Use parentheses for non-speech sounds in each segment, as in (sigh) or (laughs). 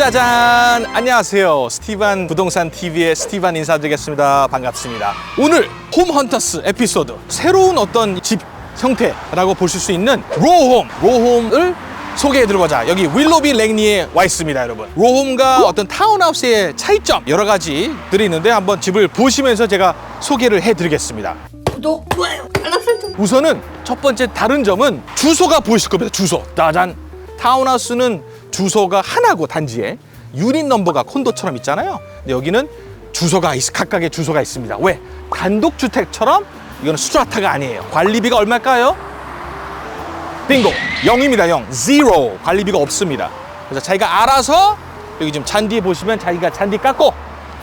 짜잔! 안녕하세요. 스티반 부동산 TV의 스티반 인사드리겠습니다. 반갑습니다. 오늘 홈헌터스 에피소드 새로운 어떤 집 형태라고 보실 수 있는 로홈, 로홈을 소개해드리고자 여기 윌로비 랭리에 와 있습니다, 여러분. 로홈과 어떤 타운하우스의 차이점 여러 가지들이 있는데 한번 집을 보시면서 제가 소개를 해드리겠습니다. 구독, 좋아요, 알람 설정. 우선은 첫 번째 다른 점은 주소가 보이실 겁니다. 주소. 짜잔. 타운하우스는 주소가 하나고 단지에 유닛 넘버가 콘도처럼 있잖아요. 근데 여기는 주소가 있, 각각의 주소가 있습니다. 왜? 단독 주택처럼 이거는 수자타가 아니에요. 관리비가 얼마일까요? 빙고. 0입니다. 0. zero. 관리비가 없습니다. 그래서 자기가 알아서 여기 지금 잔디 보시면 자기가 잔디 깎고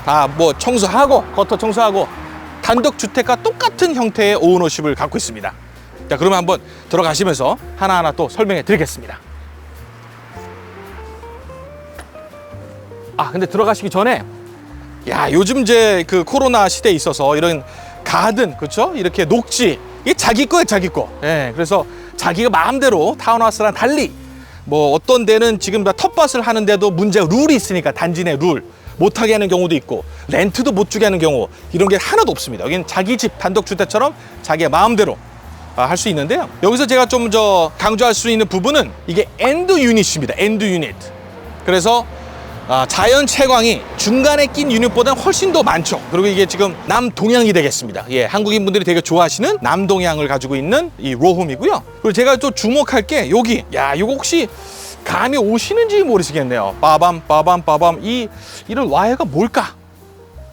다 뭐 청소하고 겉터 청소하고 단독 주택과 똑같은 형태의 오너십을 갖고 있습니다. 자, 그러면 한번 들어가시면서 하나하나 또 설명해 드리겠습니다. 아, 근데 들어가시기 전에 야, 요즘 이제 그 코로나 시대에 있어서 이런 가든, 그렇죠? 이렇게 녹지 이게 자기 거예요, 자기 거. 예. 그래서 자기가 마음대로 타운하우스랑 달리 뭐 어떤 데는 지금 다 텃밭을 하는데도 문제 룰이 있으니까 단지 내 룰. 못하게 하는 경우도 있고 렌트도 못 주게 하는 경우 이런 게 하나도 없습니다. 여기는 자기 집 단독 주택처럼 자기의 마음대로 아, 할 수 있는데요. 여기서 제가 좀 저 강조할 수 있는 부분은 이게 엔드 유닛입니다. 엔드 유닛. 그래서 아, 자연 채광이 중간에 낀 유닛보다는 훨씬 더 많죠. 그리고 이게 지금 남동향이 되겠습니다. 예, 한국인 분들이 되게 좋아하시는 남동향을 가지고 있는 이 로홈이고요. 그리고 제가 또 주목할 게 여기, 야, 이거 혹시 감이 오시는지 모르시겠네요. 빠밤, 빠밤, 빠밤. 이, 이런 와이어가 뭘까?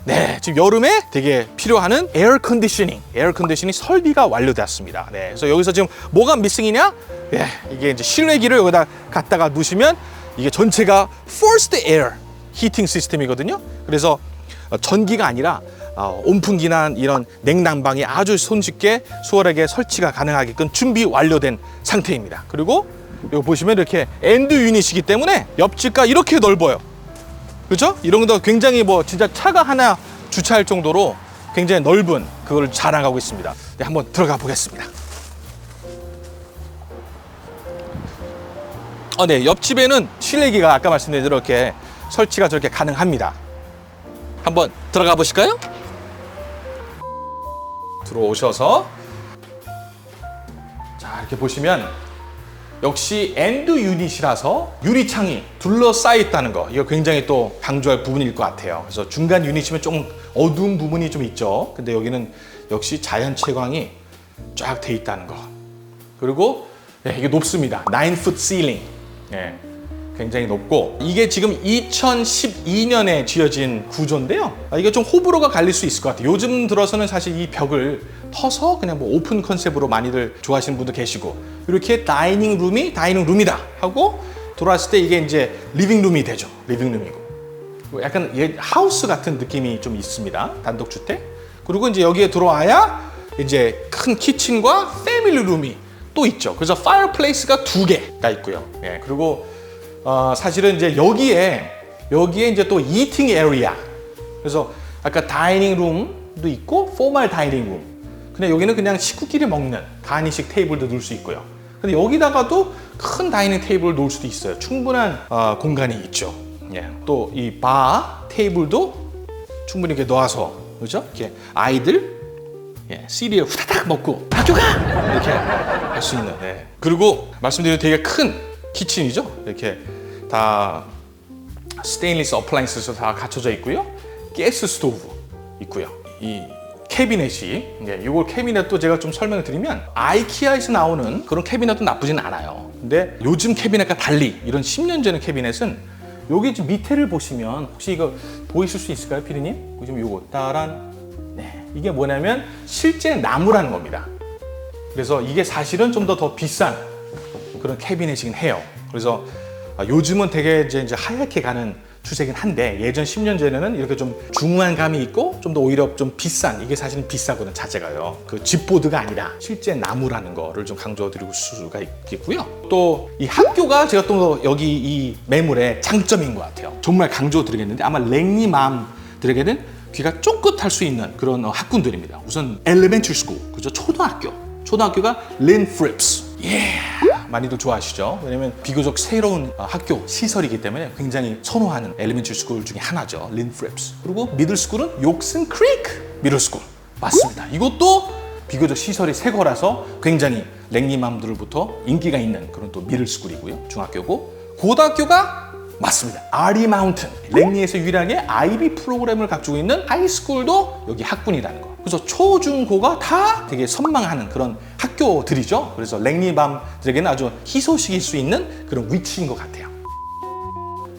네, 지금 여름에 되게 필요하는 에어 컨디셔닝, 에어 컨디셔닝 설비가 완료되었습니다. 네, 그래서 여기서 지금 뭐가 미싱이냐? 예, 이게 이제 실외기를 여기다 갖다가 놓으시면 이게 전체가 forced air 히팅 시스템이거든요. 그래서 어, 전기가 아니라 어, 온풍기나 이런 냉난방이 아주 손쉽게 수월하게 설치가 가능하게끔 준비 완료된 상태입니다. 그리고 이거 보시면 이렇게 엔드 유닛이기 때문에 옆집과 이렇게 넓어요. 그렇죠? 이런 거 굉장히 뭐 진짜 차가 하나 주차할 정도로 굉장히 넓은 그걸 자랑하고 있습니다. 네, 한번 들어가 보겠습니다. 어, 네, 옆집에는 실내기가 아까 말씀드린 대로 이렇게 설치가 저렇게 가능합니다. 한번 들어가 보실까요? 들어오셔서 자 이렇게 보시면 역시 엔드 유닛이라서 유리창이 둘러싸여 있다는 거 이거 굉장히 또 강조할 부분일 것 같아요. 그래서 중간 유닛이면 좀 어두운 부분이 좀 있죠. 근데 여기는 역시 자연 채광이 쫙 돼 있다는 거. 그리고 네, 이게 높습니다. 9foot ceiling. 예, 굉장히 높고 이게 지금 2012년에 지어진 구조인데요. 아, 이게 좀 호불호가 갈릴 수 있을 것 같아요. 요즘 들어서는 사실 이 벽을 터서 그냥 뭐 오픈 컨셉으로 많이들 좋아하시는 분도 계시고 이렇게 다이닝 룸이 다이닝 룸이다 하고 돌아왔을 때 이게 이제 리빙 룸이 되죠. 리빙 룸이고 뭐 약간 예, 하우스 같은 느낌이 좀 있습니다. 단독 주택. 그리고 이제 여기에 들어와야 이제 큰 키친과 패밀리 룸이 또 있죠. 그래서 파이어플레이스가 두 개가 있고요. 예, 그리고 어, 사실은 이제 여기에 여기에 이제 또 에리아. 그래서 아까 다이닝 룸도 있고 포멀 다이닝 룸. 근데 여기는 그냥 식구끼리 먹는 간이식 테이블도 놓을 수 있고요. 근데 여기다가도 큰 다이닝 테이블을 놓을 수도 있어요. 충분한 어, 공간이 있죠. 예. 또 이 바 테이블도 충분히 이렇게 놓아서 그죠? 이렇게 아이들 예, 시리얼 후다닥 먹고 학교 가 이렇게 할 수 있는. 예. 그리고 말씀드린 되게 큰 키친이죠. 이렇게 다 스테인리스 어플라이언스에서 다 갖춰져 있고요. 가스 스토브 있고요. 이 캐비넷이 예, 이걸 캐비넷도 제가 좀 설명을 드리면 아이키아에서 나오는 그런 캐비넷도 나쁘진 않아요. 근데 요즘 캐비넷과 달리 이런 10년 전의 캐비넷은 여기 밑에를 보시면 혹시 이거 보이실 수 있을까요, 피디님? 지금 요거 따란 네, 이게 뭐냐면 실제 나무라는 겁니다. 그래서 이게 사실은 좀 더더 비싼 그런 캐비넷이긴 해요. 그래서 아, 요즘은 되게 이제, 이제 하얗게 가는 추세긴 한데 예전 10년 전에는 이렇게 좀 중후한 감이 있고 좀 더 오히려 좀 비싼 이게 사실은 비싸거든 자재가요. 그 집보드가 아니라 실제 나무라는 거를 좀 강조드리고 수가 있겠고요. 또 이 학교가 제가 또 여기 이 매물의 장점인 것 같아요. 정말 강조드리겠는데 아마 랭리 맘들에게는 귀가 쫑긋할 수 있는 그런 어, 학군들입니다. 우선 엘리멘트리 스쿨, 그죠? 초등학교. 초등학교가 린 프립스. 예. 많이들 좋아하시죠. 왜냐면 비교적 새로운 어, 학교 시설이기 때문에 굉장히 선호하는 엘리멘트리 스쿨 중에 하나죠. 린 프랩스. 그리고 미들 스쿨은 욕슨 크리크 미들 스쿨. 맞습니다. 이것도 비교적 시설이 새 거라서 굉장히 랭리맘들부터 인기가 있는 그런 또 미들 스쿨이고요. 중학교고 고등학교가 맞습니다. 아리 마운튼. 랭리에서 유일하게 IB 프로그램을 갖추고 있는 하이스쿨도 여기 학군이라는 거. 그래서 초, 중, 고가 다 되게 선망하는 그런 학교들이죠. 그래서 랭리밤들에게는 아주 희소식일 수 있는 그런 위치인 것 같아요.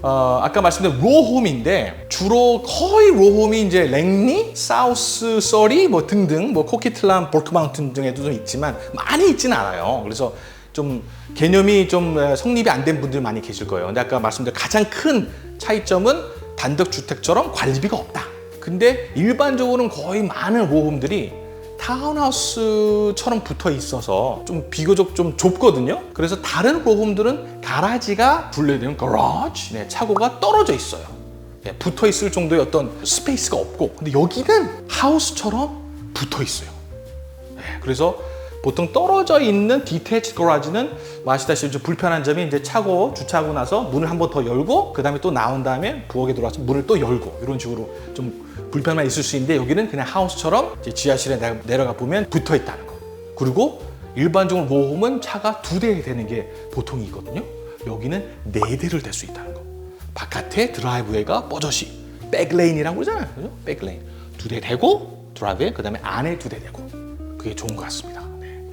어, 아까 말씀드린 로홈인데 주로 거의 로홈이 이제 랭리, 사우스 서리 뭐 등등 뭐 코키틀람, 볼크마운튼 등에도 좀 있지만 많이 있지는 않아요. 그래서 좀 개념이 좀 에, 성립이 안 된 분들 많이 계실 거예요. 근데 아까 말씀드린 가장 큰 차이점은 단독 주택처럼 관리비가 없다. 근데 일반적으로는 거의 많은 로홈들이 타운하우스처럼 붙어 있어서 좀 비교적 좀 좁거든요. 그래서 다른 로홈들은 가라지가 분리되는 가라지, 네, 차고가 떨어져 있어요. 네, 붙어 있을 정도의 어떤 스페이스가 없고, 근데 여기는 하우스처럼 붙어 있어요. 네, 그래서 보통 떨어져 있는 디테치 거라지는 뭐 아시다시피 좀 불편한 점이 이제 차고 주차하고 나서 문을 한 번 더 열고 그 다음에 또 나온 다음에 부엌에 들어와서 문을 또 열고 이런 식으로 좀 불편만 있을 수 있는데 여기는 그냥 하우스처럼 지하실에 내- 내려가 보면 붙어 있다는 거. 그리고 일반적으로 로홈은 차가 두 대 되는 게 보통이거든요. 여기는 네 대를 댈 수 있다는 거. 바깥에 드라이브웨이가 뻐젓이 백레인이라고 그러잖아요. 그죠? 백레인 두대 대고 드라이브웨이 그 다음에 안에 두대 대고 그게 좋은 것 같습니다.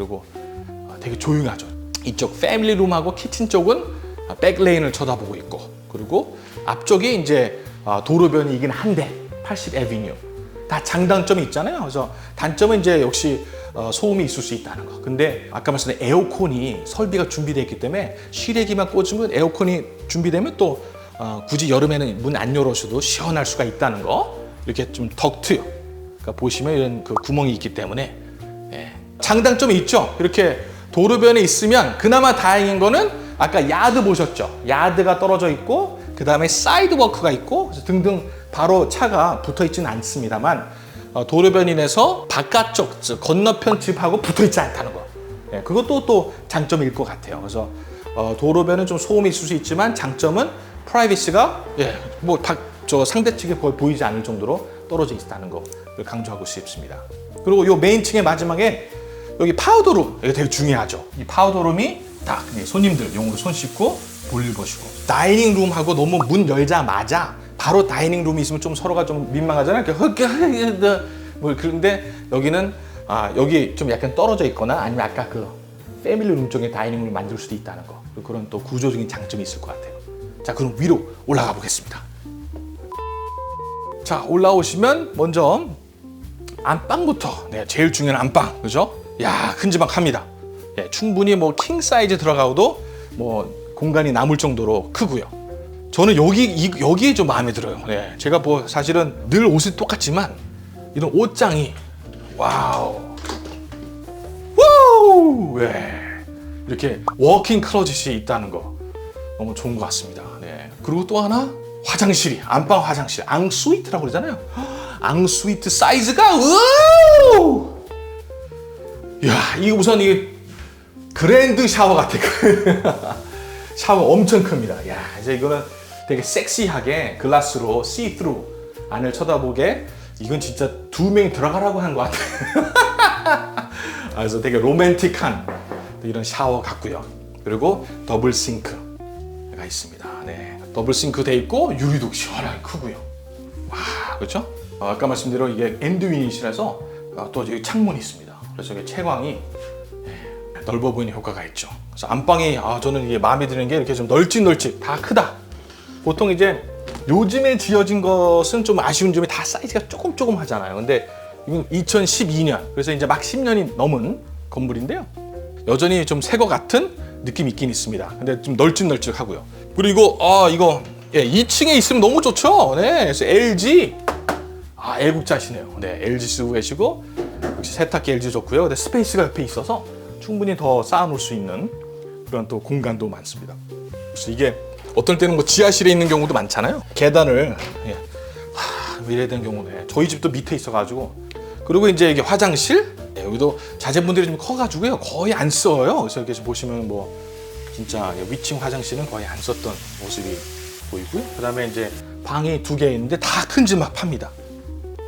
네. 그리고 어, 되게 조용하죠. 이쪽 패밀리 룸하고 키친 쪽은 아, 백레인을 쳐다보고 있고 그리고 앞쪽이 이제 아, 도로변이긴 한데 80 에비뉴 다 장단점이 있잖아요. 그래서 단점은 이제 역시 어, 소음이 있을 수 있다는 거. 근데 아까 말씀드린 에어컨이 설비가 준비되어 있기 때문에 실외기만 꽂으면 에어컨이 준비되면 또 어, 굳이 여름에는 문 안 열어셔도 시원할 수가 있다는 거. 이렇게 좀 덕트. 그러니까 보시면 이런 그 구멍이 있기 때문에 예. 장단점이 있죠. 이렇게 도로변에 있으면 그나마 다행인 거는 아까 야드 보셨죠. 야드가 떨어져 있고 그 다음에 사이드 워크가 있고 등등 바로 차가 붙어 있지는 않습니다만 어, 도로변인에서 바깥쪽 즉 건너편 집하고 붙어 있지 않다는 거. 예, 그것도 또 장점일 것 같아요. 그래서 어, 도로변은 좀 소음이 있을 수 있지만 장점은 프라이빗이가 예, 뭐저 상대 측에 보이지 않을 정도로 떨어져 있다는 거를 강조하고 싶습니다. 그리고 요 메인 층의 마지막에 여기 파우더룸 이게 되게 중요하죠. 이 파우더룸이 딱 예, 손님들 용으로 손 씻고 볼일 보시고 다이닝 룸하고 너무 문 열자마자 바로 다이닝 룸이 있으면 좀 서로가 좀 민망하잖아요. 이렇게 흑뭐 그런데 여기는 아 여기 좀 약간 떨어져 있거나 아니면 아까 그 패밀리 룸 쪽에 다이닝 룸을 만들 수도 있다는 거 그런 또 구조적인 장점이 있을 것 같아요. 자 그럼 위로 올라가 보겠습니다. 자 올라오시면 먼저 안방부터 네, 제일 중요한 안방 그죠? 야 큼지막합니다. 예, 충분히 뭐 킹 사이즈 들어가도 뭐 공간이 남을 정도로 크고요. 저는 여기 이, 여기에 좀 마음에 들어요. 네, 제가 뭐 사실은 늘 옷이 똑같지만 이런 옷장이 와우 와우 네. 이렇게 워킹 클로짓이 있다는 거 너무 좋은 것 같습니다. 네. 그리고 또 하나 화장실이 안방 화장실 앙스위트라고 그러잖아요. 앙스위트 사이즈가 우 와! 야, 이 우선 이 그랜드 샤워 같아. (laughs) 샤워 엄청 큽니다. 야, 이제 이거는 되게 섹시하게 글라스로 시트루 안을 쳐다보게 이건 진짜 두 명이 들어가라고 한 것 같아요. (laughs) 그래서 되게 로맨틱한 이런 샤워 같고요. 그리고 더블 싱크가 있습니다. 네, 더블 싱크 돼 있고 유리도 시원하게 크고요. 와, 그렇죠? 어, 아까 말씀드린 이게 엔드 유닛이라서 어, 또 여기 창문이 있습니다. 그래서 이게 채광이 예, 넓어 보이는 효과가 있죠. 그래서 안방이 아 저는 이게 마음에 드는 게 이렇게 좀 널찍널찍 다 크다. 보통 이제 요즘에 지어진 것은 좀 아쉬운 점이 다 사이즈가 조금 조금 하잖아요. 근데 이건 2012년 그래서 이제 막 10년이 넘은 건물인데요. 여전히 좀 새 거 같은 느낌이 있긴 있습니다. 근데 좀 널찍널찍하고요. 그리고 아 이거 예, 2층에 있으면 너무 좋죠. 네, 그래서 LG 아 애국자시네요. 네, LG 쓰고 계시고 역시 세탁기 LG 좋고요. 근데 스페이스가 옆에 있어서 충분히 더 쌓아놓을 수 있는 그런 또 공간도 많습니다. 그래서 이게 어떨 때는 뭐 지하실에 있는 경우도 많잖아요. 계단을 예. 하, 이래야 되는 경우네. 저희 집도 밑에 있어가지고 그리고 이제 이게 화장실 예, 여기도 자제분들이 좀 커가지고요 거의 안 써요. 그래서 이렇게 보시면 뭐 진짜 위층 화장실은 거의 안 썼던 모습이 보이고요. 그다음에 이제 방이 두 개 있는데 다 큼지막 팝니다.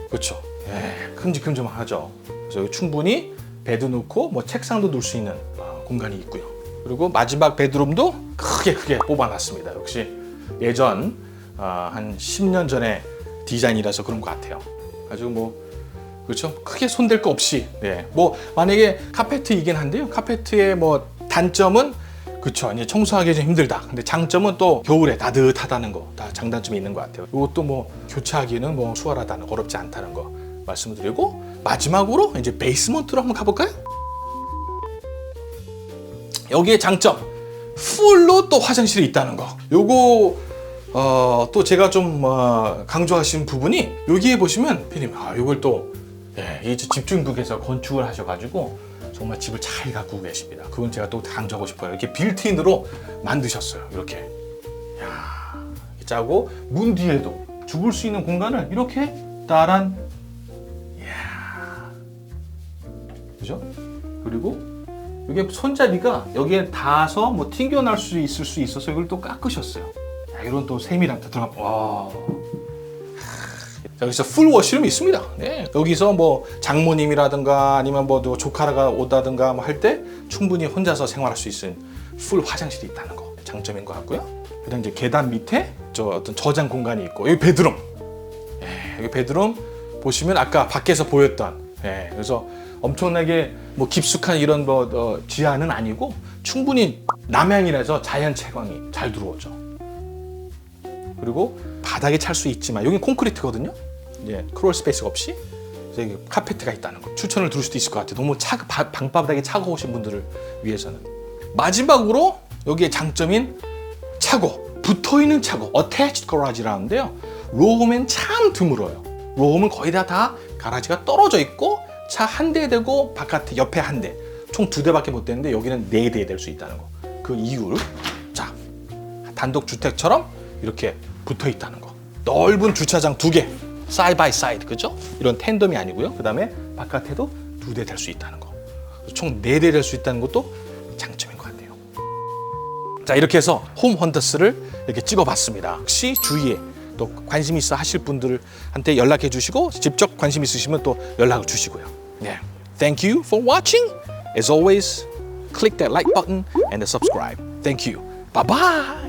그렇죠. 예, 큼직큼직하죠. 그래서 여기 충분히 베드 놓고 뭐 책상도 놓을 수 있는 어, 공간이 있고요. 그리고 마지막 베드룸도 크게 크게 뽑아놨습니다. 역시 예전 어, 한 10년 전에 디자인이라서 그런 것 같아요. 아주 뭐 그렇죠. 크게 손댈 거 없이. 네. 뭐 만약에 카페트이긴 한데요. 카페트의 뭐 단점은 그렇죠. 이제 청소하기 좀 힘들다. 근데 장점은 또 겨울에 따뜻하다는 거. 다 장단점이 있는 것 같아요. 이것도 뭐 교체하기는 뭐 수월하다는 거, 어렵지 않다는 거 말씀을 드리고 마지막으로 이제 베이스먼트로 한번 가볼까요? 여기에 장점 풀로 또 화장실이 있다는 거. 요거 어, 또 제가 좀 어, 강조하신 부분이 여기에 보시면 피디님 아 요걸 또 예, 이 집중국에서 건축을 하셔가지고 정말 집을 잘 가꾸고 계십니다. 그건 제가 또 강조하고 싶어요. 이렇게 빌트인으로 만드셨어요. 이렇게 야 짜고 문 뒤에도 죽을 수 있는 공간을 이렇게 따란 그죠? 그리고 이게 손잡이가 여기에 닿아서 뭐 튕겨날 수 있을 수 있어서 이걸 또 깎으셨어요. 야, 이런 또 세밀한 또 들어가. 와. 자, 여기서 풀 워시룸이 있습니다. 네. 여기서 뭐 장모님이라든가 아니면 뭐또 조카가 오다든가 뭐 할 때 충분히 혼자서 생활할 수 있는 풀 화장실이 있다는 거 장점인 것 같고요. 그다음 이제 계단 밑에 저 어떤 저장 공간이 있고 여기 베드룸. 예, 여기 베드룸 보시면 아까 밖에서 보였던 예, 그래서 엄청나게 뭐 깊숙한 이런 뭐 어, 지하는 아니고 충분히 남향이라서 자연 채광이 잘 들어오죠. 그리고 바닥에 찰 수 있지만 여기 콘크리트거든요. 이제 크롤 스페이스 없이 여기 카페트가 있다는 거 추천을 드릴 수도 있을 것 같아요. 너무 차 바- 방바닥에 차가우신 분들을 위해서는 마지막으로 여기에 장점인 차고 붙어 있는 차고 attached garage라는데요. 로홈엔 참 드물어요. 로홈은 거의 다 다 가라지가 떨어져 있고 차 한 대 되고 바깥에 옆에 한 대. 총 두 대밖에 못 되는데 여기는 네 대 될 수 있다는 거. 그 이유를 자 단독 주택처럼 이렇게 붙어 있다는 거. 넓은 주차장 두 개. 사이드 바이 사이드 그죠? 이런 텐덤이 아니고요. 그다음에 바깥에도 두 대 될 수 있다는 거. 총 네 대 될 수 있다는 것도 장점인 것 같아요. 자 이렇게 해서 홈 헌터스를 이렇게 찍어봤습니다. 혹시 주위에 또 관심 있어 하실 분들한테 연락해 주시고 직접 관심 있으시면 또 연락을 주시고요. 네, thank you for watching. As always, click that like button and the subscribe. Thank you. Bye bye.